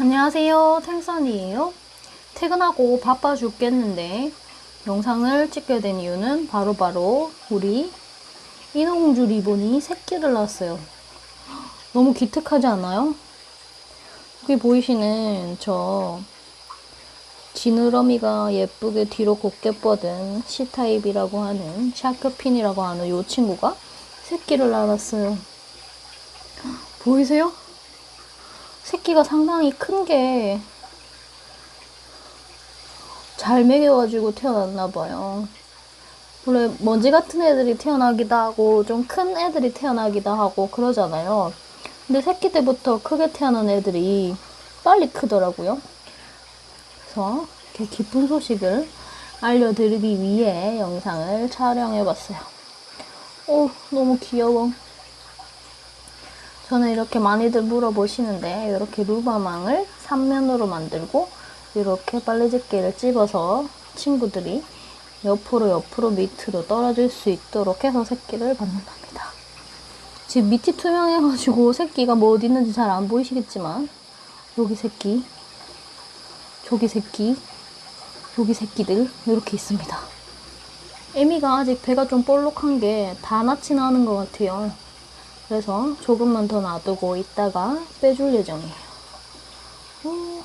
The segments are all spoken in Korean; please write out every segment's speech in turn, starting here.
안녕하세요. 탱선이에요. 퇴근하고 바빠 죽겠는데 영상을 찍게 된 이유는 바로 바로 우리 인어공주 리본이 새끼를 낳았어요. 너무 기특하지 않아요? 여기 보이시는 저 지느러미가 예쁘게 뒤로 곱게 뻗은 C타입이라고 하는 샤크핀이라고 하는 이 친구가 새끼를 낳았어요. 보이세요? 새끼가 상당히 큰 게 잘 먹여가지고 태어났나 봐요. 원래 먼지 같은 애들이 태어나기도 하고 좀 큰 애들이 태어나기도 하고 그러잖아요. 근데 새끼 때부터 크게 태어난 애들이 빨리 크더라고요. 그래서 이렇게 기쁜 소식을 알려드리기 위해 영상을 촬영해봤어요. 오, 너무 귀여워. 저는 이렇게 많이들 물어보시는데 이렇게 루바망을 3면으로 만들고 이렇게 빨래집게를 찝어서 친구들이 옆으로 옆으로 밑으로 떨어질 수 있도록 해서 새끼를 받는답니다. 지금 밑이 투명해가지고 새끼가 뭐 어디 있는지 잘 안 보이시겠지만 여기 새끼, 저기 새끼, 여기 새끼들 이렇게 있습니다. 애미가 아직 배가 좀 볼록한 게다 낳지는 않은 것 같아요. 그래서 조금만 더 놔두고 있다가 빼줄 예정이에요. 음,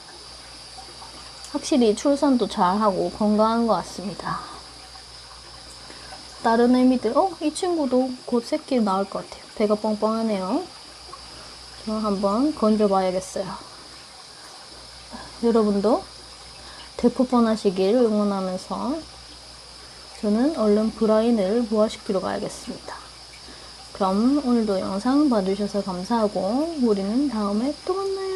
확실히 출산도 잘하고 건강한 것 같습니다. 다른 애미들, 어? 이 친구도 곧 새끼 나올 것 같아요. 배가 뻥뻥하네요. 저 한번 건져봐야겠어요. 여러분도 대포폰 하시길 응원하면서 저는 얼른 브라인을 부화시키러 가야겠습니다. 그럼 오늘도 영상 봐주셔서 감사하고 우리는 다음에 또 만나요.